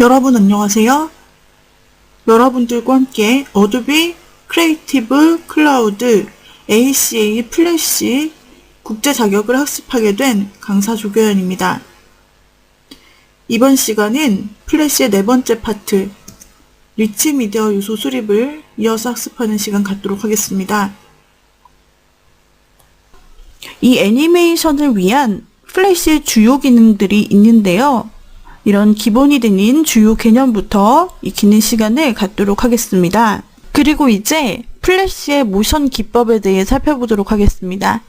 여러분 안녕하세요. 여러분들과 함께 어도비 크리에이티브 클라우드 ACA 플래시 국제 자격을 학습하게 된 강사 조교연입니다. 이번 시간은 플래시의 네 번째 파트 리치 미디어 요소 수립을 이어서 학습하는 시간 갖도록 하겠습니다. 이 애니메이션을 위한 플래시의 주요 기능들이 있는데요. 이런 기본이 되는 주요 개념부터 익히는 시간을 갖도록 하겠습니다. 그리고 이제 플래시의 모션 기법에 대해 살펴보도록 하겠습니다.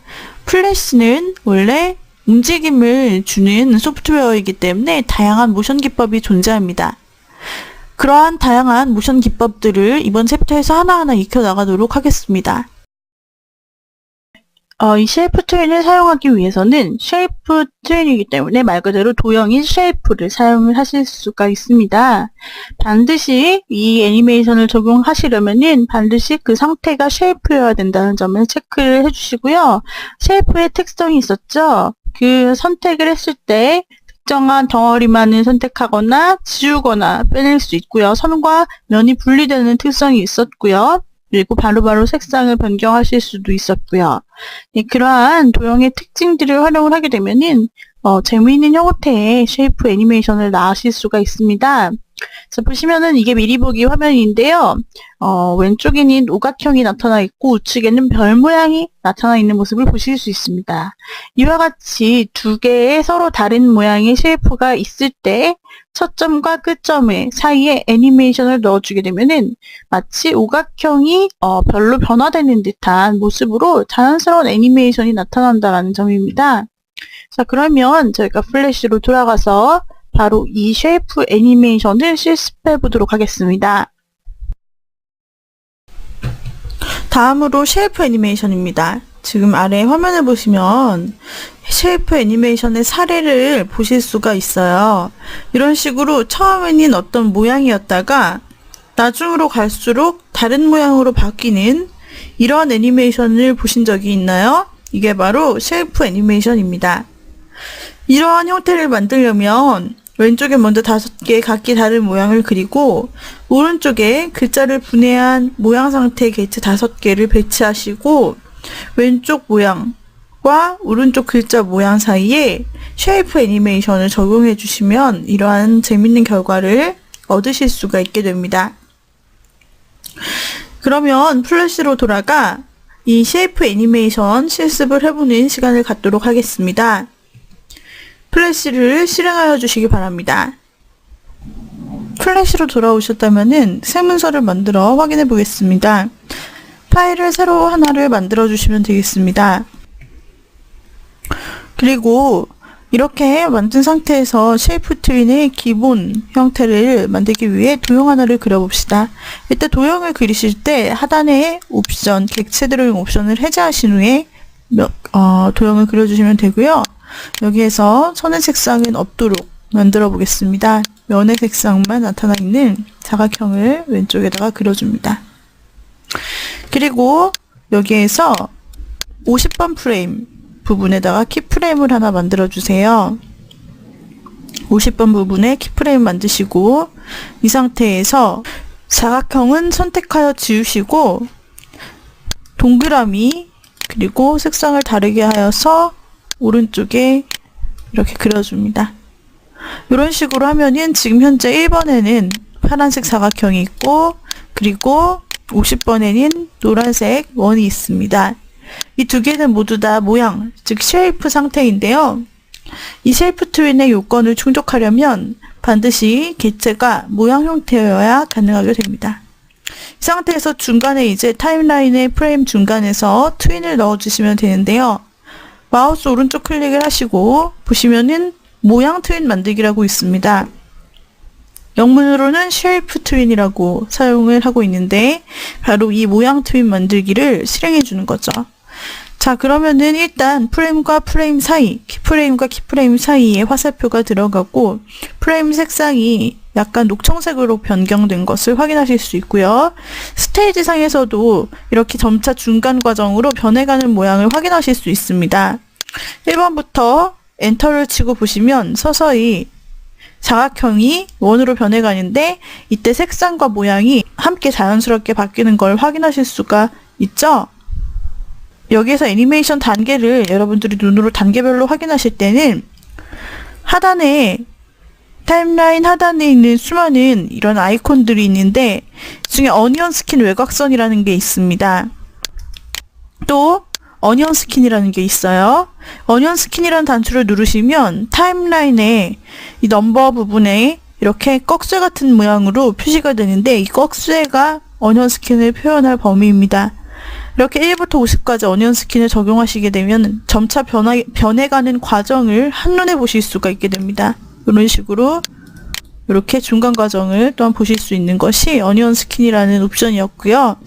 플래시는 원래 움직임을 주는 소프트웨어이기 때문에 다양한 모션 기법이 존재합니다. 그러한 다양한 모션 기법들을 이번 챕터에서 하나하나 익혀 나가도록 하겠습니다. 어, 이 쉐이프 트윈을 사용하기 위해서는 쉐이프 트윈이기 때문에 말 그대로 도형인 쉐이프를 사용을 하실 수가 있습니다. 반드시 이 애니메이션을 적용하시려면은 반드시 그 상태가 쉐이프여야 된다는 점을 체크를 해주시고요. 쉐이프의 특성이 있었죠. 그 선택을 했을 때 특정한 덩어리만을 선택하거나 지우거나 빼낼 수 있고요. 선과 면이 분리되는 특성이 있었고요. 그리고 바로바로 색상을 변경하실 수도 있었고요. 네, 그러한 도형의 특징들을 활용을 하게 되면은 어, 재미있는 형태의 쉐이프 애니메이션을 나으실 수가 있습니다. 그래서 보시면은 이게 미리 보기 화면인데요. 어, 왼쪽에는 오각형이 나타나 있고 우측에는 별 모양이 나타나 있는 모습을 보실 수 있습니다. 이와 같이 두 개의 서로 다른 모양의 쉐이프가 있을 때 첫 점과 끝점의 사이에 애니메이션을 넣어주게 되면은 마치 오각형이 어, 별로 변화되는 듯한 모습으로 자연스러운 애니메이션이 나타난다는 점입니다. 자 그러면 저희가 플래시로 돌아가서 바로 이 쉐이프 애니메이션을 실습해 보도록 하겠습니다. 다음으로 쉐이프 애니메이션입니다. 지금 아래 화면을 보시면 쉐이프 애니메이션의 사례를 보실 수가 있어요. 이런 식으로 처음에는 어떤 모양이었다가 나중으로 갈수록 다른 모양으로 바뀌는 이러한 애니메이션을 보신 적이 있나요? 이게 바로 쉐이프 애니메이션입니다. 이러한 형태를 만들려면 왼쪽에 먼저 다섯 개의 각기 다른 모양을 그리고 오른쪽에 글자를 분해한 모양 상태의 게이트 다섯 개를 배치하시고 왼쪽 모양과 오른쪽 글자 모양 사이에 쉐이프 애니메이션을 적용해 주시면 이러한 재밌는 결과를 얻으실 수가 있게 됩니다. 그러면 플래시로 돌아가 이 쉐이프 애니메이션 실습을 해보는 시간을 갖도록 하겠습니다. 플래시를 실행하여 주시기 바랍니다. 플래시로 돌아오셨다면 새 문서를 만들어 확인해 보겠습니다. 파일을 새로 하나를 만들어 주시면 되겠습니다. 그리고 이렇게 만든 상태에서 쉐이프 트윈의 기본 형태를 만들기 위해 도형 하나를 그려봅시다. 일단 도형을 그리실 때 하단에 옵션, 객체 드로잉 옵션을 해제하신 후에 몇- 어, 도형을 그려주시면 되고요. 여기에서 선의 색상은 없도록 만들어 보겠습니다. 면의 색상만 나타나 있는 사각형을 왼쪽에다가 그려줍니다. 그리고 여기에서 50번 프레임 부분에다가 키프레임을 하나 만들어 주세요. 50번 부분에 키프레임 만드시고 이 상태에서 사각형은 선택하여 지우시고 동그라미 그리고 색상을 다르게 하여서 오른쪽에 이렇게 그려줍니다. 이런 식으로 하면은 지금 현재 1번에는 파란색 사각형이 있고 그리고 50번에는 노란색 원이 있습니다. 이 두 개는 모두 다 모양, 즉 쉐이프 상태인데요. 이 쉐이프 트윈의 요건을 충족하려면 반드시 개체가 모양 형태여야 가능하게 됩니다. 이 상태에서 중간에 이제 타임라인의 프레임 중간에서 트윈을 넣어주시면 되는데요. 마우스 오른쪽 클릭을 하시고 보시면은 모양 트윈 만들기라고 있습니다. 영문으로는 쉐이프 트윈이라고 사용을 하고 있는데 바로 이 모양 트윈 만들기를 실행해 주는 거죠. 자 그러면은 일단 프레임과 프레임 사이, 키프레임과 키프레임 사이에 화살표가 들어가고 프레임 색상이 약간 녹청색으로 변경된 것을 확인하실 수 있고요. 스테이지 상에서도 이렇게 점차 중간 과정으로 변해가는 모양을 확인하실 수 있습니다. 1번부터 엔터를 치고 보시면 서서히 사각형이 원으로 변해가는데 이때 색상과 모양이 함께 자연스럽게 바뀌는 걸 확인하실 수가 있죠. 여기에서 애니메이션 단계를 여러분들이 눈으로 단계별로 확인하실 때는 하단에 타임라인 하단에 있는 수많은 이런 아이콘들이 있는데 이 중에 어니언 스킨 외곽선이라는 게 있습니다. 또 어니언 스킨이라는 게 있어요. 어니언 스킨이라는 단추를 누르시면 타임라인에 이 넘버 부분에 이렇게 꺽쇠 같은 모양으로 표시가 되는데 이 꺽쇠가 어니언 스킨을 표현할 범위입니다. 이렇게 1부터 50까지 어니언 스킨을 적용하시게 되면 점차 변화, 변해가는 과정을 한눈에 보실 수가 있게 됩니다. 이런 식으로 이렇게 중간 과정을 또한 보실 수 있는 것이 어니언 스킨이라는 옵션이었고요.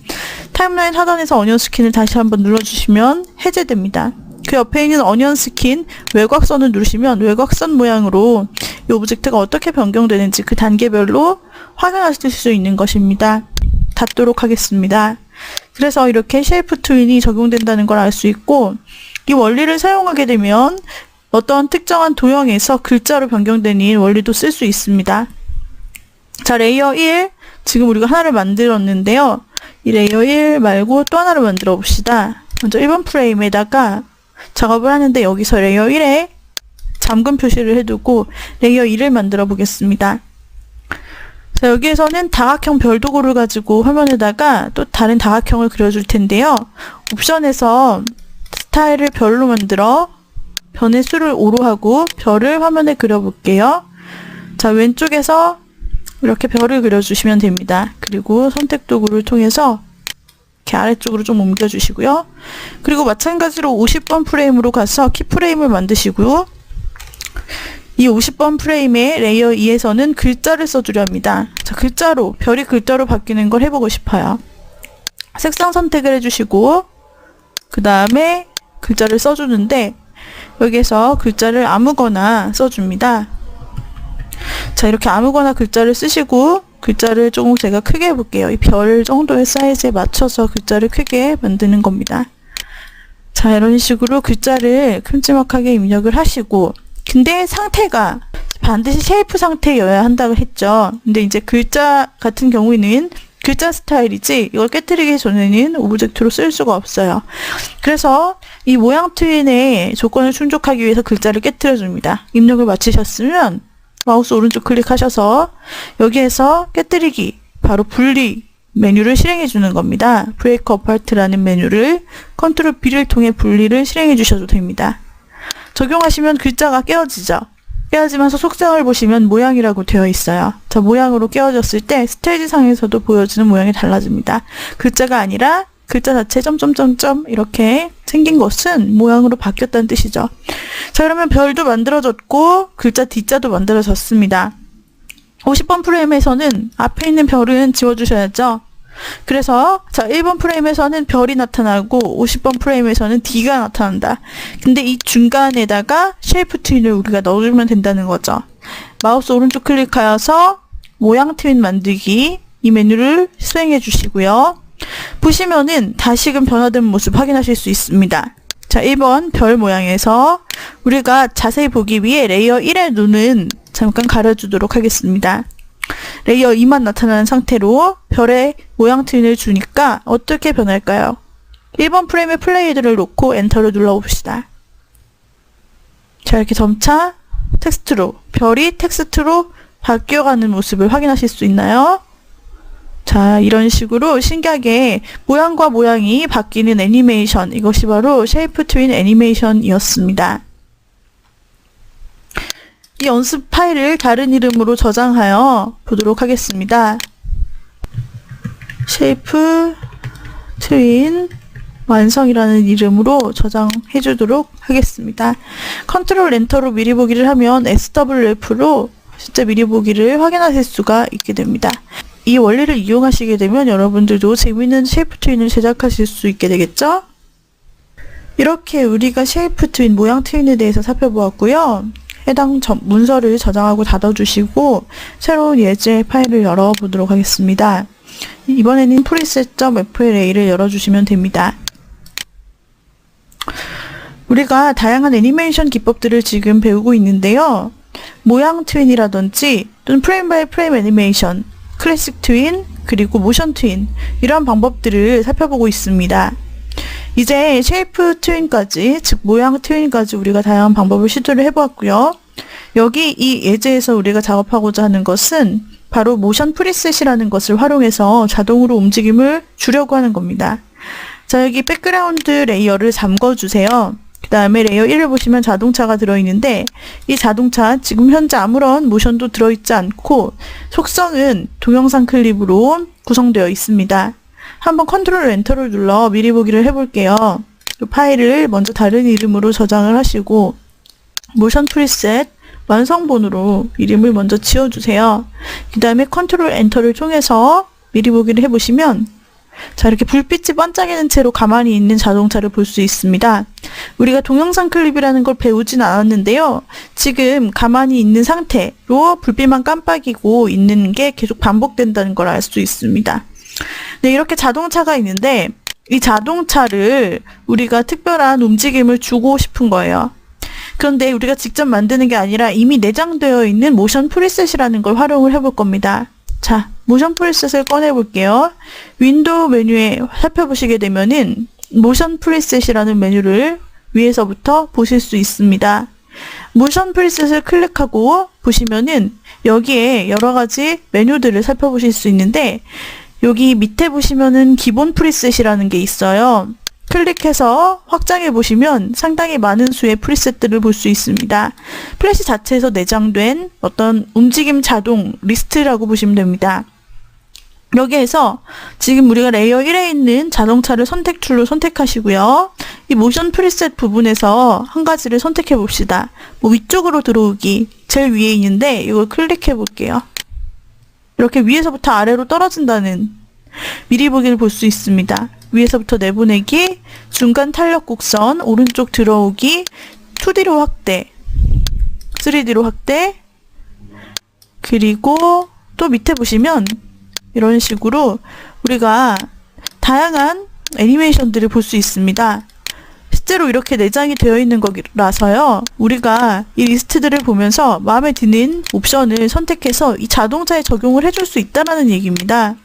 타임라인 하단에서 어니언 스킨을 다시 한번 눌러주시면 해제됩니다. 그 옆에 있는 어니언 스킨 외곽선을 누르시면 외곽선 모양으로 이 오브젝트가 어떻게 변경되는지 그 단계별로 확인하실 수 있는 것입니다. 닫도록 하겠습니다. 그래서 이렇게 쉐이프 트윈이 적용된다는 걸 알 수 있고 이 원리를 사용하게 되면 어떤 특정한 도형에서 글자로 변경되는 원리도 쓸 수 있습니다. 자, 레이어 1. 지금 우리가 하나를 만들었는데요. 이 레이어 1 말고 또 하나를 만들어 봅시다. 먼저 1번 프레임에다가 작업을 하는데 여기서 레이어 1에 잠금 표시를 해두고 레이어 2를 만들어 보겠습니다. 자, 여기에서는 다각형 별 도구를 가지고 화면에다가 또 다른 다각형을 그려줄 텐데요. 옵션에서 스타일을 별로 만들어 변의 수를 5로 하고 별을 화면에 그려볼게요. 자, 왼쪽에서 이렇게 별을 그려주시면 됩니다. 그리고 선택 도구를 통해서 이렇게 아래쪽으로 좀 옮겨주시고요. 그리고 마찬가지로 50번 프레임으로 가서 키 프레임을 만드시고요. 이 50번 프레임의 레이어 2에서는 글자를 써주려 합니다. 자, 글자로, 별이 글자로 바뀌는 걸 해보고 싶어요. 색상 선택을 해주시고, 그 다음에 글자를 써주는데, 여기에서 글자를 아무거나 써줍니다. 자, 이렇게 아무거나 글자를 쓰시고, 글자를 조금 제가 크게 해볼게요. 이 별 정도의 사이즈에 맞춰서 글자를 크게 만드는 겁니다. 자, 이런 식으로 글자를 큼지막하게 입력을 하시고, 근데 상태가 반드시 쉐이프 상태여야 한다고 했죠. 근데 이제 글자 같은 경우에는 글자 스타일이지 이걸 깨뜨리기 전에는 오브젝트로 쓸 수가 없어요. 그래서 이 모양 트윈의 조건을 충족하기 위해서 글자를 깨뜨려 줍니다. 입력을 마치셨으면 마우스 오른쪽 클릭하셔서 여기에서 깨뜨리기 바로 분리 메뉴를 실행해 주는 겁니다. 브레이크 어파트라는 메뉴를 컨트롤 B를 통해 분리를 실행해 주셔도 됩니다. 적용하시면 글자가 깨어지죠. 깨어지면서 속성을 보시면 모양이라고 되어 있어요. 자, 모양으로 깨어졌을 때 스테이지 상에서도 보여지는 모양이 달라집니다. 글자가 아니라 글자 자체 점점점점 이렇게 생긴 것은 모양으로 바뀌었다는 뜻이죠. 자, 그러면 별도 만들어졌고 글자 D자도 만들어졌습니다. 50번 프레임에서는 앞에 있는 별은 지워주셔야죠. 그래서 자 1번 프레임에서는 별이 나타나고 50번 프레임에서는 D가 나타난다. 근데 이 중간에다가 쉐이프 트윈을 우리가 넣어주면 된다는 거죠. 마우스 오른쪽 클릭하여서 모양 트윈 만들기 이 메뉴를 수행해 주시고요. 보시면은 다시금 변화된 모습 확인하실 수 있습니다. 자 1번 별 모양에서 우리가 자세히 보기 위해 레이어 1의 눈은 잠깐 가려주도록 하겠습니다. 레이어 2만 나타나는 상태로 별의 모양 트윈을 주니까 어떻게 변할까요? 1번 프레임에 플레이드를 놓고 엔터를 눌러봅시다. 자, 이렇게 점차 텍스트로, 별이 텍스트로 바뀌어가는 모습을 확인하실 수 있나요? 자, 이런 식으로 신기하게 모양과 모양이 바뀌는 애니메이션, 이것이 바로 쉐이프 트윈 애니메이션이었습니다. 이 연습 파일을 다른 이름으로 저장하여 보도록 하겠습니다. 쉐이프 트윈 완성이라는 이름으로 저장해 주도록 하겠습니다. 컨트롤 엔터로 미리 보기를 하면 SWF로 실제 미리 보기를 확인하실 수가 있게 됩니다. 이 원리를 이용하시게 되면 여러분들도 재미있는 쉐이프 트윈을 제작하실 수 있게 되겠죠? 이렇게 우리가 쉐이프 트윈, 모양 트윈에 대해서 살펴보았고요. 해당 점- 문서를 저장하고 닫아주시고 새로운 예제 파일을 열어보도록 하겠습니다. 이번에는 preset.fla를 열어주시면 됩니다. 우리가 다양한 애니메이션 기법들을 지금 배우고 있는데요. 모양 트윈이라든지 또는 프레임 바이 프레임 애니메이션, 클래식 트윈, 그리고 모션 트윈 이런 방법들을 살펴보고 있습니다. 이제 쉐이프 트윈까지, 즉 모양 트윈까지 우리가 다양한 방법을 시도를 해보았고요. 여기 이 예제에서 우리가 작업하고자 하는 것은 바로 모션 프리셋이라는 것을 활용해서 자동으로 움직임을 주려고 하는 겁니다. 자, 여기 백그라운드 레이어를 잠궈주세요. 그 다음에 레이어 1을 보시면 자동차가 들어있는데 이 자동차 지금 현재 아무런 모션도 들어있지 않고 속성은 동영상 클립으로 구성되어 있습니다. 한번 컨트롤 엔터를 눌러 미리 보기를 해볼게요. 이 파일을 먼저 다른 이름으로 저장을 하시고 모션 프리셋 완성본으로 이름을 먼저 지어주세요. 그 다음에 컨트롤 엔터를 통해서 미리 보기를 해보시면 자 이렇게 불빛이 반짝이는 채로 가만히 있는 자동차를 볼 수 있습니다. 우리가 동영상 클립이라는 걸 배우진 않았는데요. 지금 가만히 있는 상태로 불빛만 깜빡이고 있는 게 계속 반복된다는 걸 알 수 있습니다. 네, 이렇게 자동차가 있는데 이 자동차를 우리가 특별한 움직임을 주고 싶은 거예요. 그런데 우리가 직접 만드는 게 아니라 이미 내장되어 있는 모션 프리셋이라는 걸 활용을 해볼 겁니다. 자, 모션 프리셋을 꺼내 볼게요. 윈도우 메뉴에 살펴보시게 되면은 모션 프리셋이라는 메뉴를 위에서부터 보실 수 있습니다. 모션 프리셋을 클릭하고 보시면은 여기에 여러 가지 메뉴들을 살펴보실 수 있는데 여기 밑에 보시면은 기본 프리셋이라는 게 있어요. 클릭해서 확장해 보시면 상당히 많은 수의 프리셋들을 볼 수 있습니다. 플래시 자체에서 내장된 어떤 움직임 자동 리스트라고 보시면 됩니다. 여기에서 지금 우리가 레이어 1에 있는 자동차를 선택 줄로 선택하시고요. 이 모션 프리셋 부분에서 한 가지를 선택해 봅시다. 뭐 위쪽으로 들어오기 제일 위에 있는데 이걸 클릭해 볼게요. 이렇게 위에서부터 아래로 떨어진다는 미리 보기를 볼 수 있습니다. 위에서부터 내보내기, 중간 탄력 곡선, 오른쪽 들어오기, 2D로 확대, 3D로 확대, 그리고 또 밑에 보시면 이런 식으로 우리가 다양한 애니메이션들을 볼 수 있습니다. 실제로 이렇게 내장이 되어 있는 거라서요. 우리가 이 리스트들을 보면서 마음에 드는 옵션을 선택해서 이 자동차에 적용을 해줄 수 있다는 얘기입니다.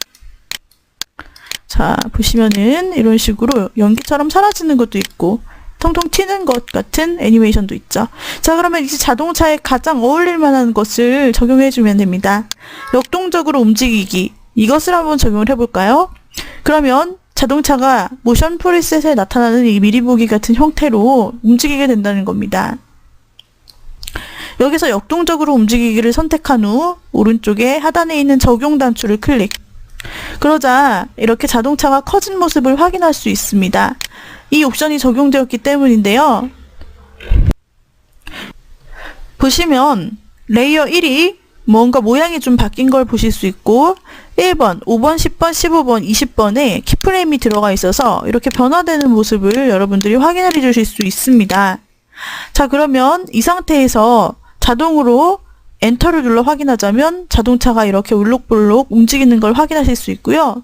자, 보시면은 이런 식으로 연기처럼 사라지는 것도 있고 통통 튀는 것 같은 애니메이션도 있죠. 자, 그러면 이제 자동차에 가장 어울릴 만한 것을 적용해 주면 됩니다. 역동적으로 움직이기. 이것을 한번 적용을 해볼까요? 그러면 자동차가 모션 프리셋에 나타나는 이 미리 보기 같은 형태로 움직이게 된다는 겁니다. 여기서 역동적으로 움직이기를 선택한 후 오른쪽에 하단에 있는 적용 단추를 클릭. 그러자 이렇게 자동차가 커진 모습을 확인할 수 있습니다. 이 옵션이 적용되었기 때문인데요. 보시면 레이어 1이 뭔가 모양이 좀 바뀐 걸 보실 수 있고 1번, 5번, 10번, 15번, 20번에 키프레임이 들어가 있어서 이렇게 변화되는 모습을 여러분들이 확인해 주실 수 있습니다. 자, 그러면 이 상태에서 자동으로 엔터를 눌러 확인하자면 자동차가 이렇게 울록불록 움직이는 걸 확인하실 수 있고요.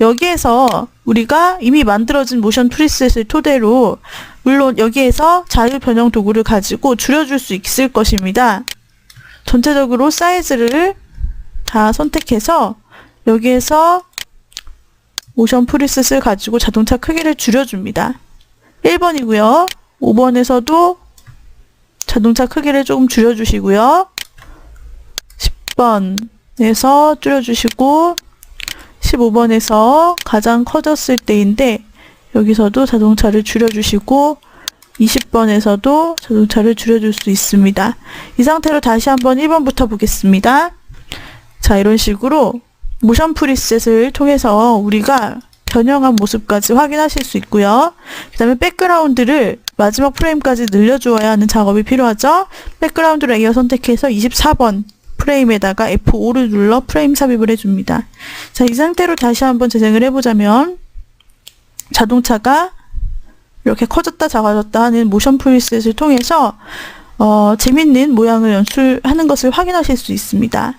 여기에서 우리가 이미 만들어진 모션 프리셋을 토대로 물론 여기에서 자유 변형 도구를 가지고 줄여줄 수 있을 것입니다. 전체적으로 사이즈를 다 선택해서 여기에서 모션 프리셋을 가지고 자동차 크기를 줄여줍니다. 1번이고요. 5번에서도 자동차 크기를 조금 줄여주시고요. 10번에서 줄여주시고 15번에서 가장 커졌을 때인데 여기서도 자동차를 줄여주시고 20번에서도 자동차를 줄여줄 수 있습니다. 이 상태로 다시 한번 1번부터 보겠습니다. 자, 이런 식으로 모션 프리셋을 통해서 우리가 변형한 모습까지 확인하실 수 있고요. 그 다음에 백그라운드를 마지막 프레임까지 늘려주어야 하는 작업이 필요하죠. 백그라운드 레이어 선택해서 24번 프레임에다가 F5를 눌러 프레임 삽입을 해줍니다. 자, 이 상태로 다시 한번 재생을 해보자면 자동차가 이렇게 커졌다 작아졌다 하는 모션 프리셋을 통해서 어, 재밌는 모양을 연출하는 것을 확인하실 수 있습니다.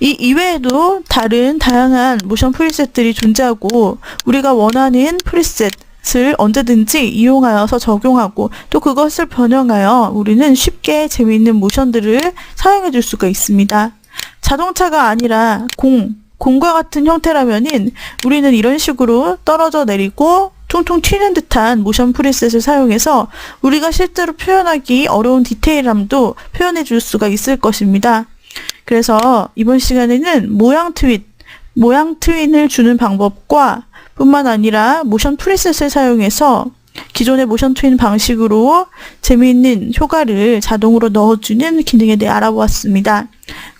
이 이외에도 다른 다양한 모션 프리셋들이 존재하고 우리가 원하는 프리셋 것을 언제든지 이용하여서 적용하고 또 그것을 변형하여 우리는 쉽게 재미있는 모션들을 사용해 줄 수가 있습니다. 자동차가 아니라 공, 공과 같은 형태라면은 우리는 이런 식으로 떨어져 내리고 퉁퉁 튀는 듯한 모션 프리셋을 사용해서 우리가 실제로 표현하기 어려운 디테일함도 표현해 줄 수가 있을 것입니다. 그래서 이번 시간에는 모양 트윗, 모양 트윈을 주는 방법과 뿐만 아니라 모션 프리셋을 사용해서 기존의 모션 트윈 방식으로 재미있는 효과를 자동으로 넣어주는 기능에 대해 알아보았습니다.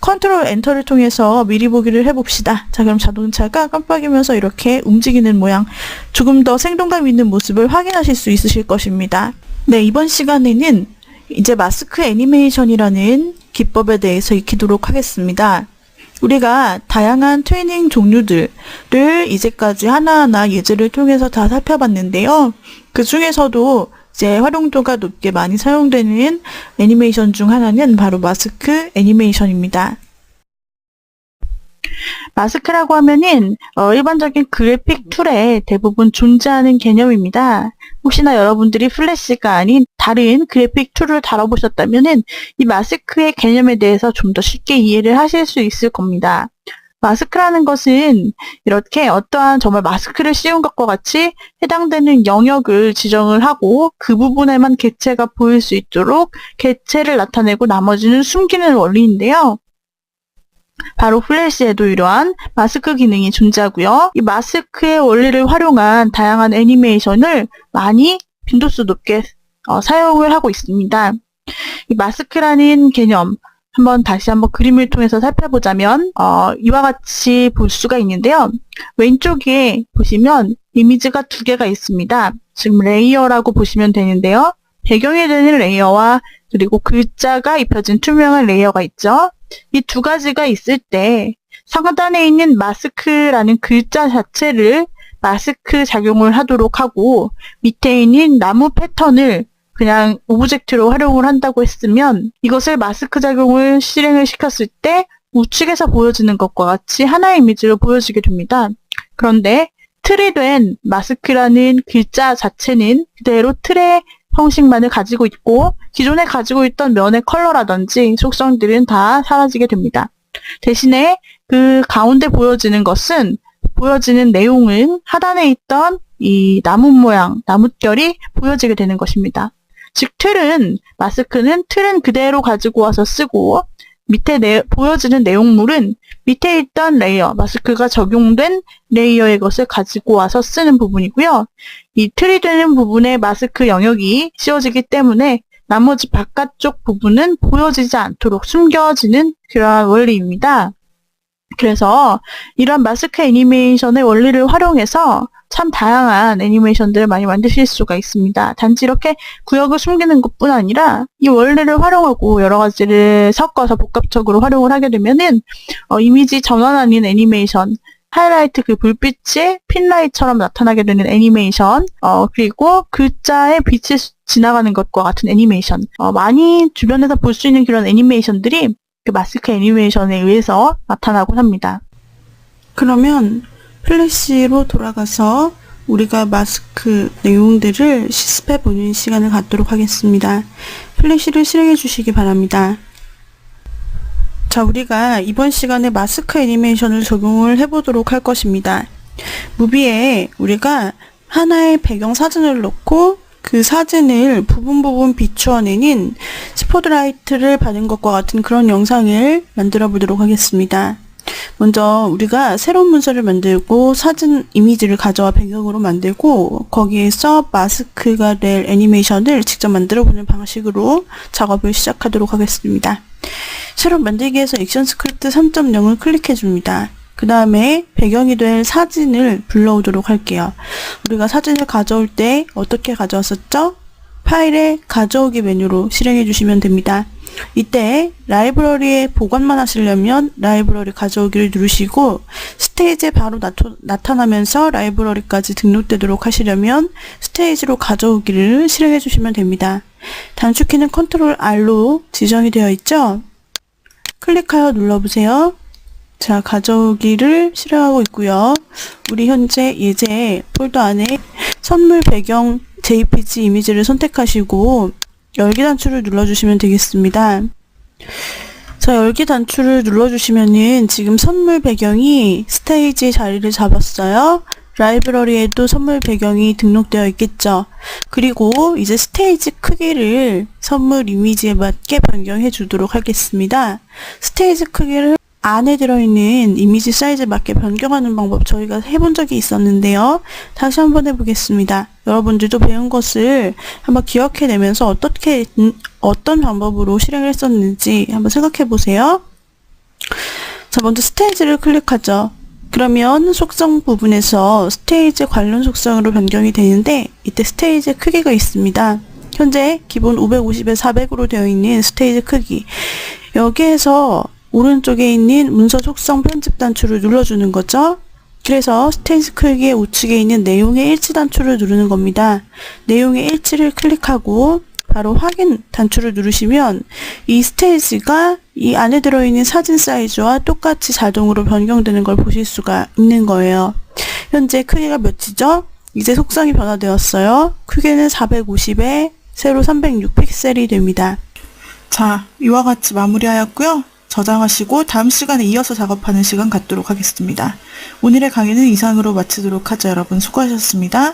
컨트롤 엔터를 통해서 미리 보기를 해봅시다. 자, 그럼 자동차가 깜빡이면서 이렇게 움직이는 모양, 조금 더 생동감 있는 모습을 확인하실 수 있으실 것입니다. 네, 이번 시간에는 이제 마스크 애니메이션이라는 기법에 대해서 익히도록 하겠습니다. 우리가 다양한 트레이닝 종류들을 이제까지 하나하나 예제를 통해서 다 살펴봤는데요. 그 중에서도 이제 활용도가 높게 많이 사용되는 애니메이션 중 하나는 바로 마스크 애니메이션입니다. 마스크라고 하면은 어, 일반적인 그래픽 툴에 대부분 존재하는 개념입니다. 혹시나 여러분들이 플래시가 아닌 다른 그래픽 툴을 다뤄보셨다면은 이 마스크의 개념에 대해서 좀 더 쉽게 이해를 하실 수 있을 겁니다. 마스크라는 것은 이렇게 어떠한 정말 마스크를 씌운 것과 같이 해당되는 영역을 지정을 하고 그 부분에만 객체가 보일 수 있도록 객체를 나타내고 나머지는 숨기는 원리인데요. 바로 플래시에도 이러한 마스크 기능이 존재하고요. 이 마스크의 원리를 활용한 다양한 애니메이션을 많이 빈도수 높게 어, 사용을 하고 있습니다. 이 마스크라는 개념 한번 다시 한번 그림을 통해서 살펴보자면 어, 이와 같이 볼 수가 있는데요. 왼쪽에 보시면 이미지가 두 개가 있습니다. 지금 레이어라고 보시면 되는데요. 배경이 되는 레이어와 그리고 글자가 입혀진 투명한 레이어가 있죠. 이 두 가지가 있을 때 상단에 있는 마스크라는 글자 자체를 마스크 작용을 하도록 하고 밑에 있는 나무 패턴을 그냥 오브젝트로 활용을 한다고 했으면 이것을 마스크 작용을 실행을 시켰을 때 우측에서 보여지는 것과 같이 하나의 이미지로 보여지게 됩니다. 그런데 틀이 된 마스크라는 글자 자체는 그대로 틀의 형식만을 가지고 있고 기존에 가지고 있던 면의 컬러라든지 속성들은 다 사라지게 됩니다. 대신에 그 가운데 보여지는 것은 보여지는 내용은 하단에 있던 이 나무 모양, 나뭇결이 보여지게 되는 것입니다. 즉 틀은 마스크는 틀은 그대로 가지고 와서 쓰고 밑에 내- 보여지는 내용물은 밑에 있던 레이어, 마스크가 적용된 레이어의 것을 가지고 와서 쓰는 부분이고요. 이 틀이 되는 부분에 마스크 영역이 씌워지기 때문에 나머지 바깥쪽 부분은 보여지지 않도록 숨겨지는 그러한 원리입니다. 그래서 이런 마스크 애니메이션의 원리를 활용해서 참 다양한 애니메이션들을 많이 만드실 수가 있습니다. 단지 이렇게 구역을 숨기는 것뿐 아니라 이 원리를 활용하고 여러 가지를 섞어서 복합적으로 활용을 하게 되면은 어, 이미지 전환하는 애니메이션, 하이라이트 그 불빛이 핀라이트처럼 나타나게 되는 애니메이션, 어, 그리고 글자에 빛이 지나가는 것과 같은 애니메이션, 어, 많이 주변에서 볼 수 있는 그런 애니메이션들이 그 마스크 애니메이션에 의해서 나타나곤 합니다. 그러면 플래시로 돌아가서 우리가 마스크 내용들을 실습해 보는 시간을 갖도록 하겠습니다. 플래시를 실행해 주시기 바랍니다. 자, 우리가 이번 시간에 마스크 애니메이션을 적용을 해보도록 할 것입니다. 무비에 우리가 하나의 배경 사진을 넣고 그 사진을 부분 부분 비추어내는 스포트라이트를 받은 것과 같은 그런 영상을 만들어 보도록 하겠습니다. 먼저 우리가 새로운 문서를 만들고 사진 이미지를 가져와 배경으로 만들고 거기에서 마스크가 될 애니메이션을 직접 만들어 보는 방식으로 작업을 시작하도록 하겠습니다. 새로 만들기에서 액션 스크립트 3.0을 클릭해 줍니다. 그 다음에 배경이 될 사진을 불러오도록 할게요. 우리가 사진을 가져올 때 어떻게 가져왔었죠? 파일에 가져오기 메뉴로 실행해 주시면 됩니다. 이때 라이브러리에 보관만 하시려면 라이브러리 가져오기를 누르시고 스테이지에 바로 나토, 나타나면서 라이브러리까지 등록되도록 하시려면 스테이지로 가져오기를 실행해 주시면 됩니다. 단축키는 컨트롤 R로 지정이 되어 있죠? 클릭하여 눌러보세요. 자, 가져오기를 실행하고 있고요. 우리 현재 예제 폴더 안에 선물 배경 JPG 이미지를 선택하시고 열기 단추를 눌러주시면 되겠습니다. 자, 열기 단추를 눌러주시면은 지금 선물 배경이 스테이지에 자리를 잡았어요. 라이브러리에도 선물 배경이 등록되어 있겠죠. 그리고 이제 스테이지 크기를 선물 이미지에 맞게 변경해 주도록 하겠습니다. 스테이지 크기를 안에 들어있는 이미지 사이즈에 맞게 변경하는 방법 저희가 해본 적이 있었는데요. 다시 한번 해보겠습니다. 여러분들도 배운 것을 한번 기억해내면서 어떻게, 음, 어떤 방법으로 실행을 했었는지 한번 생각해 보세요. 자, 먼저 스테이지를 클릭하죠. 그러면 속성 부분에서 스테이지 관련 속성으로 변경이 되는데 이때 스테이지 크기가 있습니다. 현재 기본 550에 400으로 되어 있는 스테이지 크기. 여기에서 오른쪽에 있는 문서 속성 편집 단추를 눌러주는 거죠. 그래서 스테이지 크기의 우측에 있는 내용의 일치 단추를 누르는 겁니다. 내용의 일치를 클릭하고 바로 확인 단추를 누르시면 이 스테이지가 이 안에 들어있는 사진 사이즈와 똑같이 자동으로 변경되는 걸 보실 수가 있는 거예요. 현재 크기가 몇이죠? 이제 속성이 변화되었어요. 크기는 450에 세로 306 픽셀이 됩니다. 자, 이와 같이 마무리하였고요. 저장하시고 다음 시간에 이어서 작업하는 시간 갖도록 하겠습니다. 오늘의 강의는 이상으로 마치도록 하죠. 여러분 수고하셨습니다.